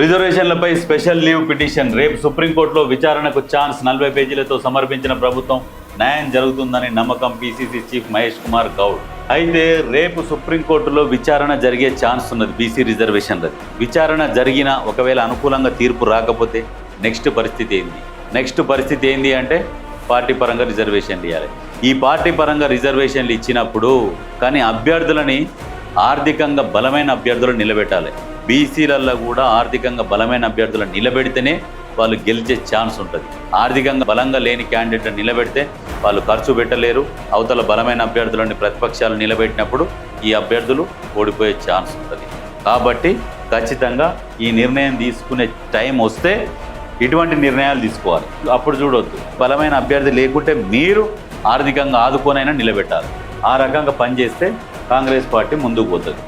రిజర్వేషన్లపై special leave petition. రేపు సుప్రీంకోర్టులో విచారణకు ఛాన్స్ నలభై పేజీలతో సమర్పించిన ప్రభుత్వం న్యాయం జరుగుతుందని నమ్మకం పీసీసీ చీఫ్ మహేష్ కుమార్ గౌడ్. అయితే రేపు సుప్రీంకోర్టులో విచారణ జరిగే ఛాన్స్ ఉన్నది బీసీ రిజర్వేషన్లది. విచారణ జరిగిన ఒకవేళ అనుకూలంగా తీర్పు రాకపోతే నెక్స్ట్ పరిస్థితి ఏంది? నెక్స్ట్ పరిస్థితి ఏంది అంటే పార్టీ పరంగా రిజర్వేషన్లు ఇవ్వాలి ఈ పార్టీ పరంగా రిజర్వేషన్లు ఇచ్చినప్పుడు కానీ అభ్యర్థులని ఆర్థికంగా బలమైన అభ్యర్థులను నిలబెట్టాలి. బీసీలలో కూడా ఆర్థికంగా బలమైన అభ్యర్థులను నిలబెడితేనే వాళ్ళు గెలిచే ఛాన్స్ ఉంటుంది. ఆర్థికంగా బలంగా లేని క్యాండిడేట్లను నిలబెడితే వాళ్ళు ఖర్చు పెట్టలేరు. అవతల బలమైన అభ్యర్థులని ప్రతిపక్షాలు నిలబెట్టినప్పుడు ఈ అభ్యర్థులు ఓడిపోయే ఛాన్స్ ఉంటుంది. కాబట్టి ఖచ్చితంగా ఈ నిర్ణయం తీసుకునే టైం వస్తే ఇటువంటి నిర్ణయాలు తీసుకోవాలి. అప్పుడు చూడొద్దు. బలమైన అభ్యర్థి లేకుంటే మీరు ఆర్థికంగా ఆదుకోనైనా నిలబెట్టాలి. ఆ రకంగా పనిచేస్తే కాంగ్రెస్ పార్టీ ముందుకు పోతుంది.